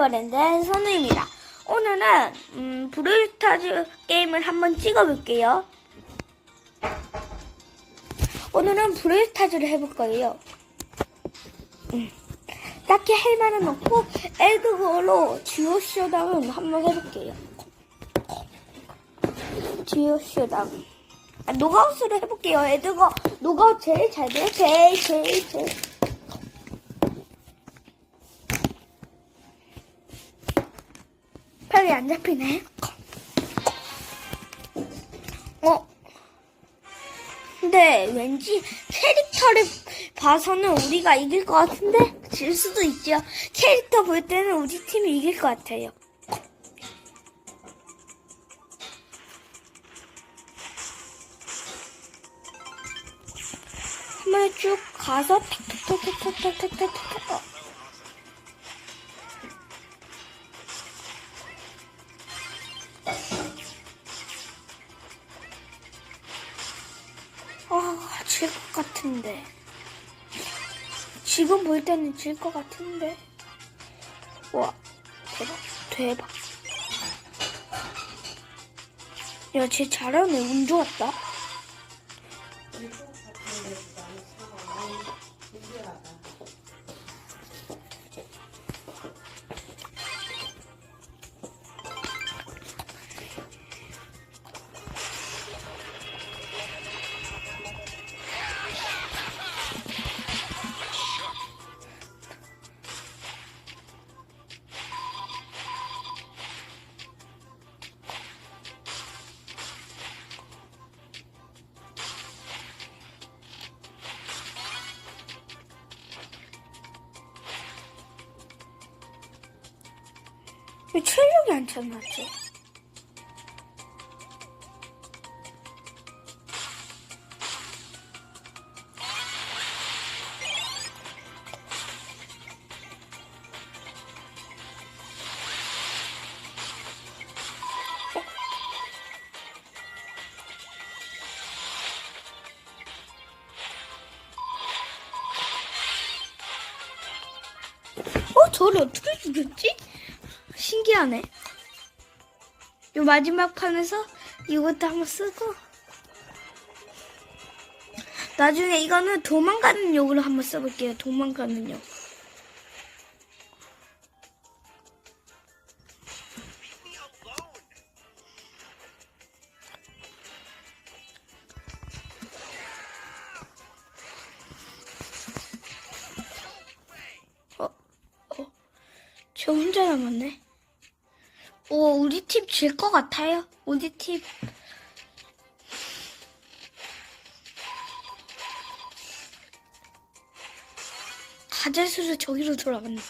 네버랜드 선우입니다. 오늘은 음, 브롤스타즈 게임을 한번 찍어볼게요. 오늘은 브롤스타즈를 해볼 거예요. 음, 딱히 할 말은 없고 에드거로 듀오 쇼다운 한번 해볼게요. 듀오 쇼다운. 아, 노가웃으로 해볼게요. 에드거 노가웃 제일 잘 돼요. 제일 제일 제일. 팔이 안 잡히네. 어? 근데 왠지 캐릭터를 봐서는 우리가 이길 것 같은데 질 수도 있죠. 캐릭터 볼 때는 우리 팀이 이길 것 같아요. 한번 쭉 가서 탁탁탁탁탁탁탁탁 같은데. 지금 볼 때는 질 것 같은데. 와, 대박, 대박. 야, 쟤 잘하네. 운 좋았다. Üçüncü genç sanatçı. Otur otur otur 신기하네. 요 마지막 판에서 이것도 한번 쓰고 나중에 이거는 도망가는 욕으로 한번 써볼게요. 도망가는 욕. 어, 어, 저 혼자 남았네. 오, 우리 팀 질 것 같아요. 우리 팀. 가제수를 저기로 돌아갔네.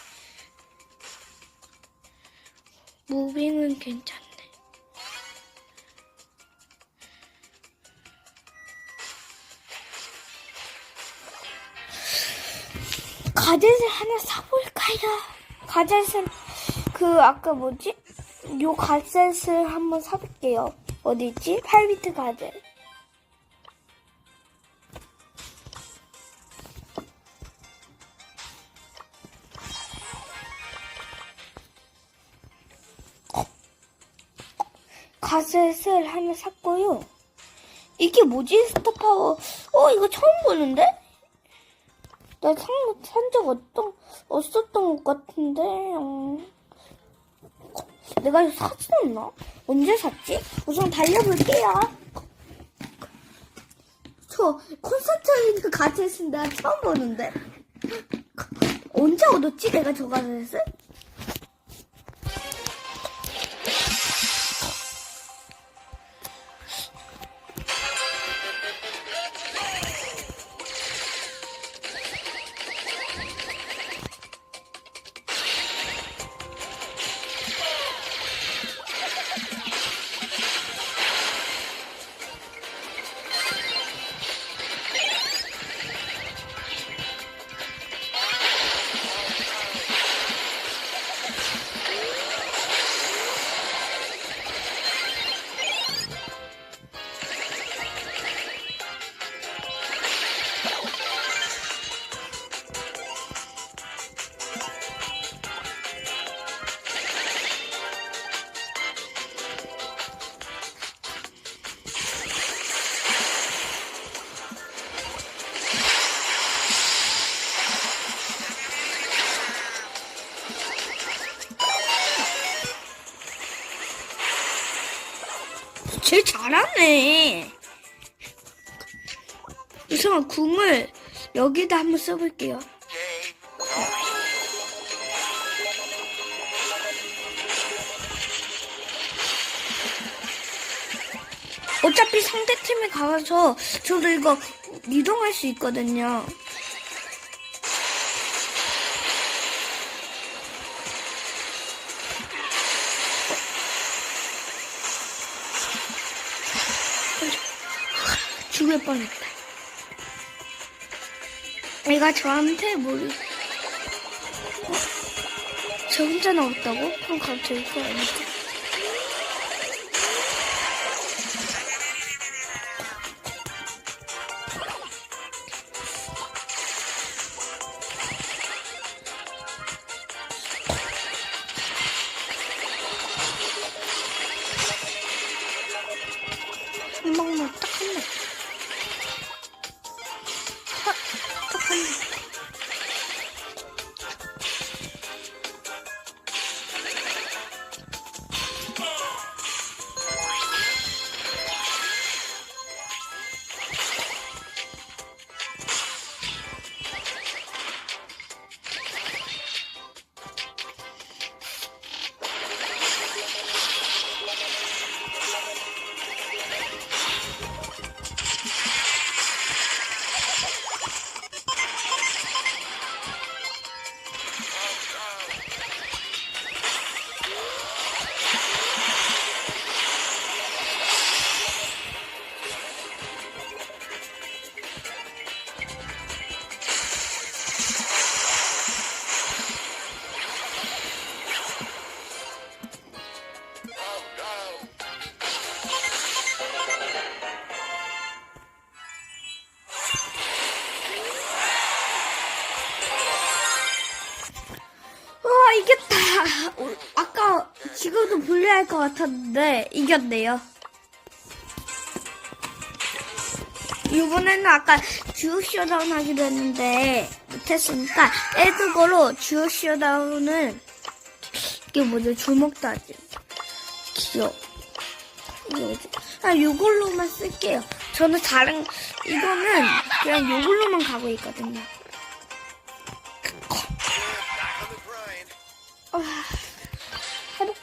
무빙은 괜찮네. 가젯을 하나 사볼까요? 가젯은 그 아까 뭐지? 요 가젯을 한번 사볼게요. 어디 있지? 8비트 가젯. 가젯을 하나 샀고요. 이게 뭐지? 스타파워. 어, 이거 처음 보는데? 나산적 어떤, 없었던 것 같은데, 음. 내가 이거 샀었나? 언제 샀지? 우선 달려볼게요. 저 콘서트에 가젯은 나 처음 보는데. 언제 얻었지? 내가 저 가젯을? 쟤 잘하네. 우선 궁을 여기다 한번 써볼게요. 어차피 상대 팀에 가서 저도 이거 이동할 수 있거든요. 죽을 뻔했다. 얘가 저한테 뭘, 어? 저 혼자 나왔다고? 그럼 갑자기 이거 아니지? 지금도 불리할 것 같았는데 이겼네요. 이번에는 아까 주요 쇼다운 하기로 했는데 못했으니까 에드거로 주요 쇼다운은 이게 뭐죠? 주먹도 하지. 귀여워. 이게 뭐지? 아 이걸로만 쓸게요. 저는 다른 이거는 그냥 이걸로만 가고 있거든요.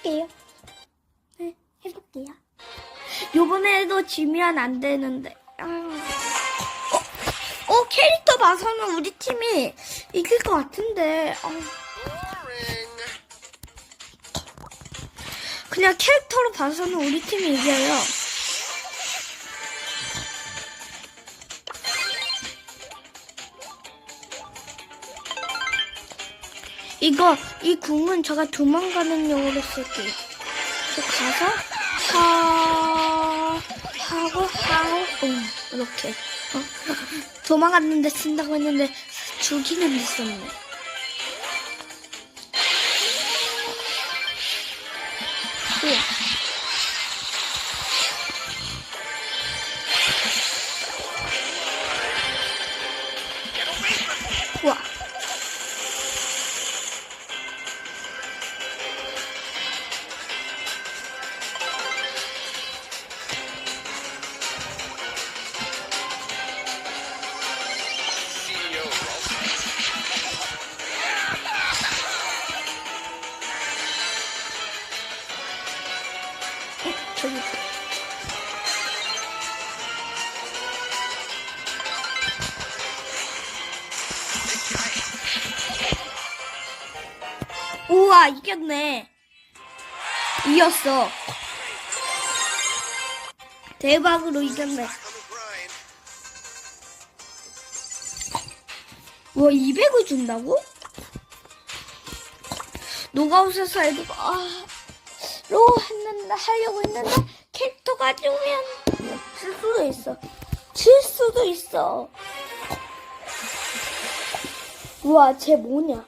해볼게요. 네, 해볼게요. 요번에도 지면 안 되는데. 아. 어, 어, 캐릭터 봐서는 우리 팀이 이길 것 같은데. 아, 그냥 캐릭터로 봐서는 우리 팀이 이겨요. 이거 이 궁은 제가 도망가는 용으로 쓸게요. 저 가서 하 하고 하고 응 이렇게 어? 도망갔는데 쓴다고 했는데 죽이는 데 썼네. 우와. 우와 이겼네. 이겼어. 대박으로 이겼네. 와 200을 준다고? 노가웃에서 해도 아, 로 했는데 하려고 했는데 캐릭터가 죽으면 질 수도 있어. 질 수도 있어. 우와 쟤 뭐냐